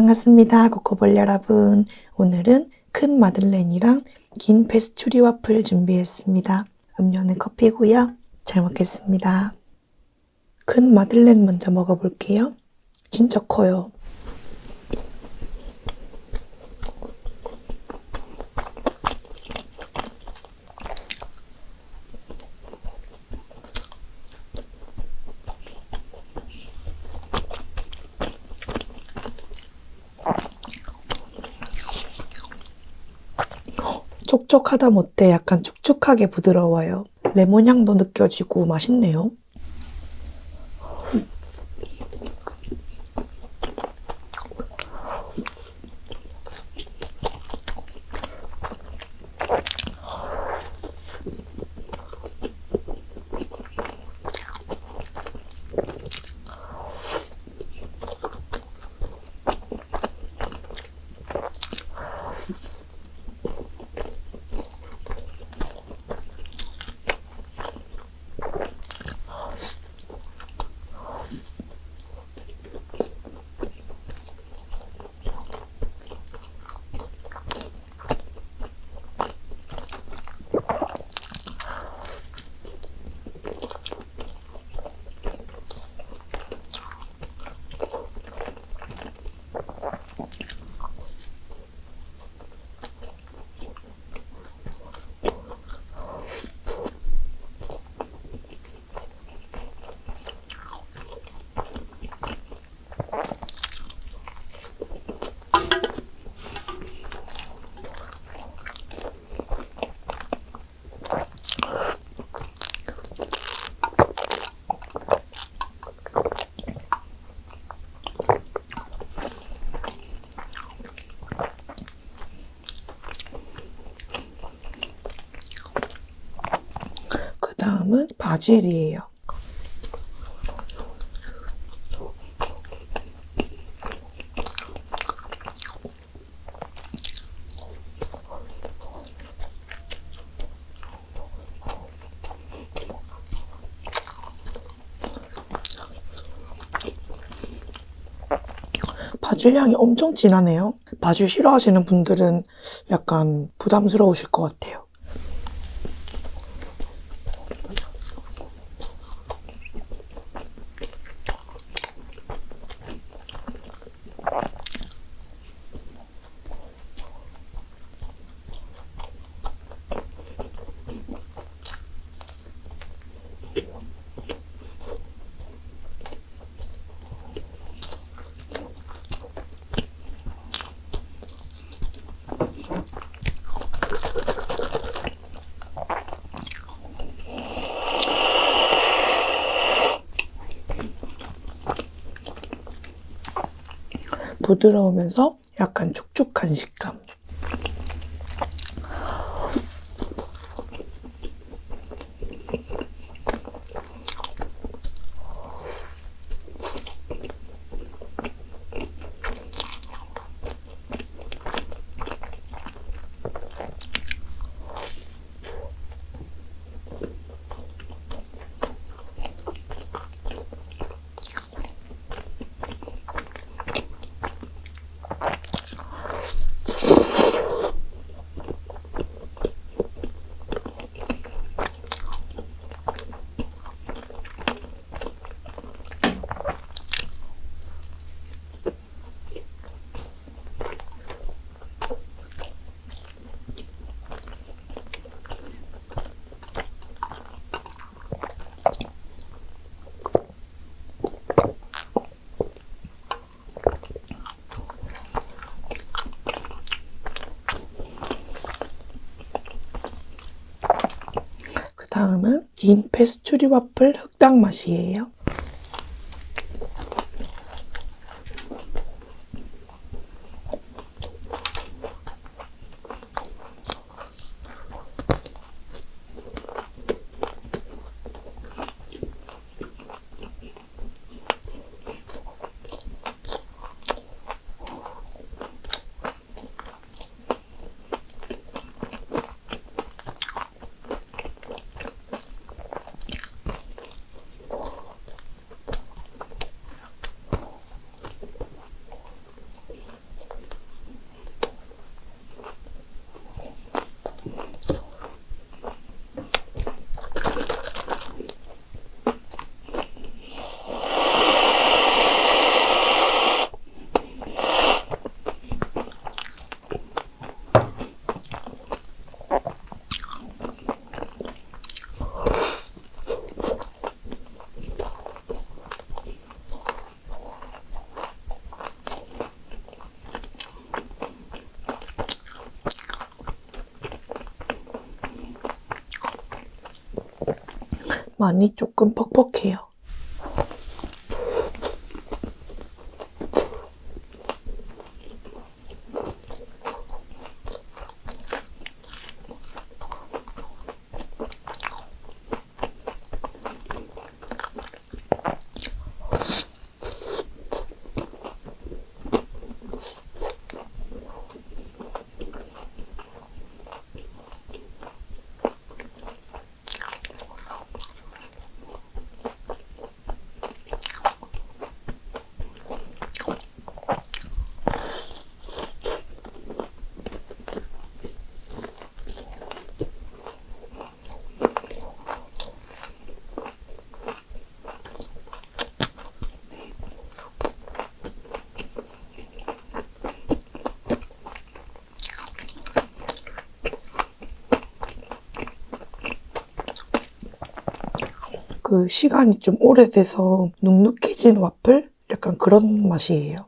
반갑습니다. 코코볼 여러분. 오늘은 큰 마들렌이랑 긴 페스츄리 와플 준비했습니다. 음료는 커피고요. 잘 먹겠습니다. 큰 마들렌 먼저 먹어볼게요. 진짜 커요. 촉촉하다 못해 약간 축축하게 부드러워요. 레몬 향도 느껴지고 맛있네요. 그 다음은 바질이에요. 바질 향이 엄청 진하네요. 바질 싫어하시는 분들은 약간 부담스러우실 것 같아요. 부드러우면서 약간 축축한 식감. 그 다음은 긴 페스츄리 와플 흑당 맛이에요. 많이 조금 퍽퍽해요. 그 시간이 좀 오래돼서 눅눅해진 와플? 약간 그런 맛이에요.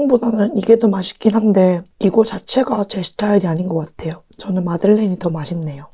흑당보다는 이게 더 맛있긴 한데 이거 자체가 제 스타일이 아닌 것 같아요. 저는 마들렌이 더 맛있네요.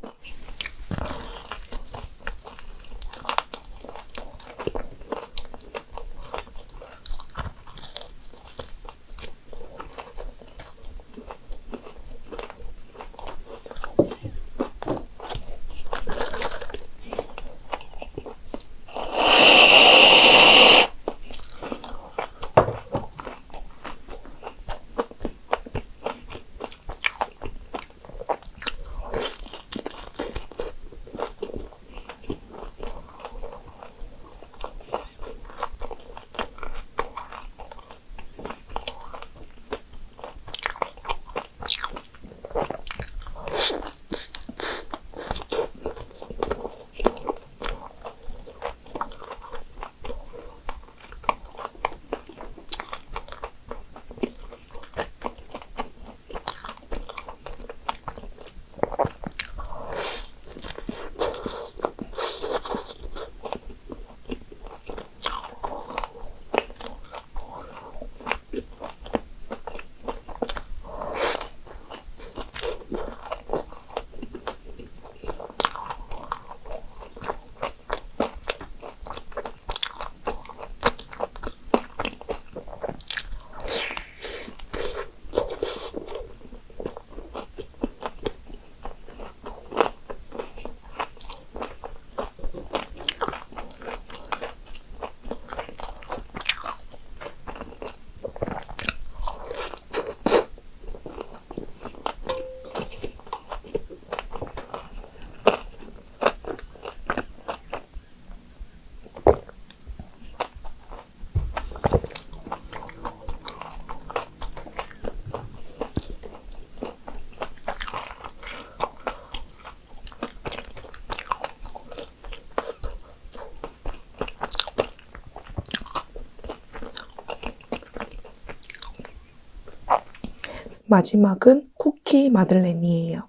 마지막은 쿠키 마들렌이에요.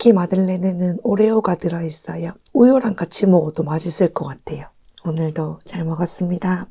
쿠키 마들렌에는 오레오가 들어있어요. 우유랑 같이 먹어도 맛있을 것 같아요. 오늘도 잘 먹었습니다.